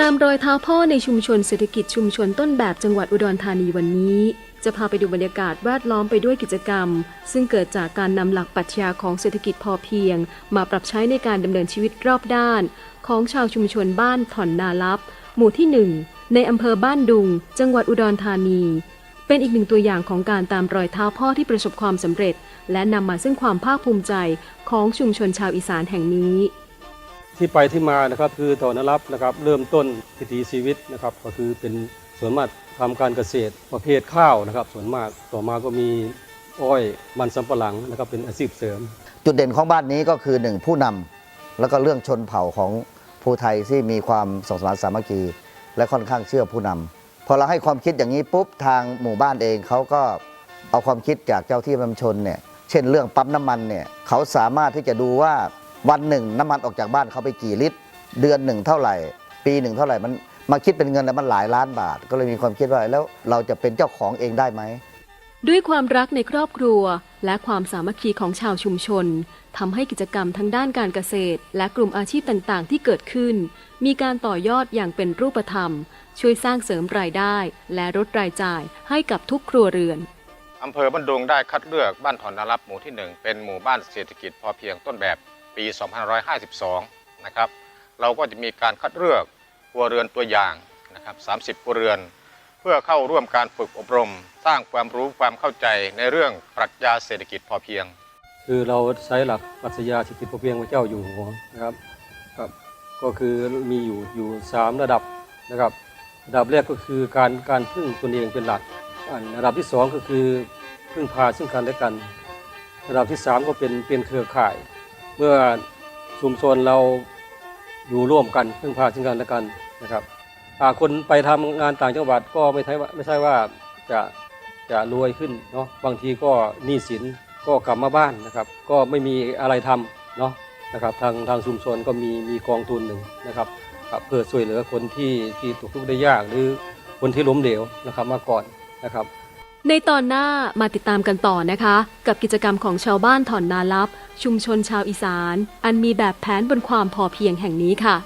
ตามรอยเท้าพ่อในชุมชนเศรษฐกิจชุมชนต้นแบบจังหวัดอุดรธานีวันนี้ จะพาไปดูบรรยากาศแวดล้อมไปด้วยกิจกรรม ซึ่งเกิดจากการนำหลักปรัชญาของเศรษฐกิจพอเพียง มาปรับใช้ในการดำเนินชีวิตรอบด้าน ของชาวชุมชนบ้านถ่อนนาลับ หมู่ที่หนึ่งในอำเภอบ้านดุง จังหวัดอุดรธานี เป็นอีกหนึ่งตัวอย่างของการตามรอยเท้าพ่อที่ประสบความสำเร็จ และนำมาซึ่งความภาคภูมิใจของชุมชนชาวอีสานแห่งนี้ ที่ไปที่มานะครับคือถอนรับนะครับเริ่มต้นวิถีชีวิตนะครับก็คือเป็นส่วนมากทำการเกษตรประเภทข้าวนะครับ ส่วนมากต่อมาก็มีอ้อยมันสำปะหลังนะครับเป็นอาชีพเสริม จุดเด่นของบ้านนี้ก็คือหนึ่งผู้นำแล้วก็เรื่องชนเผ่าของภูไทยที่มีความสงสมานสามัคคี และค่อนข้างเชื่อผู้นำพอเราให้ความคิดอย่างนี้ปุ๊บทางหมู่บ้านเองเขาก็เอาความคิดจากเจ้าที่ประชาชนเนี่ยเช่นเรื่องปั๊มน้ำมันเนี่ยเขาสามารถที่จะดูว่า วันหนึ่งน้ำมันออกจากบ้านเขาไปกี่ลิตร เดือนหนึ่งเท่าไหร่ ปีหนึ่งเท่าไหร่มันมาคิดเป็นเงินแล้วมันหลายล้านบาท ก็เลยมีความคิดว่าแล้วเราจะเป็นเจ้าของเองได้ไหมด้วยความรักในครอบครัว และความสามัคคีของชาวชุมชนทำให้กิจกรรมทั้งด้านการเกษตร และกลุ่มอาชีพต่างๆ ที่เกิดขึ้น มีการต่อยอดอย่างเป็นรูปธรรม ช่วยสร้างเสริมรายได้ และลดรายจ่ายให้กับทุกครัวเรือนอำเภอบ้านดุงได้คัดเลือกบ้านถอนนารับหมู่ที่ 1 เป็นหมู่บ้านเศรษฐกิจพอเพียงต้นแบบ ปี 2552 นะครับ เราก็จะมีการคัดเลือกครัวเรือนตัวอย่างนะครับ 30ครัวเรือน เพื่อเข้าร่วมการฝึกอบรม สร้างความรู้ความเข้าใจในเรื่องปรัชญาเศรษฐกิจพอเพียง คือเราใช้หลักปรัชญาเศรษฐกิจพอเพียงพระเจ้าอยู่หัวนะครับครับ ก็คือมีอยู่อยู่สามระดับนะครับ ระดับแรกก็คือการการพึ่งตนเองเป็นหลักอันระดับที่สองก็คือพึ่งพาซึ่งกันและกัน ระดับที่สามก็เป็นเป็นเครือข่าย เมื่อชุมชนเราอยู่ร่วมกันพึ่งพาซึ่งกันและกันนะครับอ่าคนไปทำงานต่างจังหวัดก็ไม่ใช่ว่าไม่ใช่ว่าจะจะรวยขึ้นเนาะบางทีก็หนี้สินก็กลับมาบ้านนะครับ ก็ไม่มีอะไรทำเนาะนะครับทางทางชุมชนก็มีมีกองทุนหนึ่งนะครับครับเพื่อช่วยเหลือคนที่ที่ตกทุกข์ได้ยากหรือคนที่ล้มเหลวนะครับมาก่อนนะครับ ในตอนหน้ามาติดตามกันต่อนะคะ กับกิจกรรมของชาวบ้านถอนนาลับ ชุมชนชาวอีสาน อันมีแบบแผนบนความพอเพียงแห่งนี้ค่ะ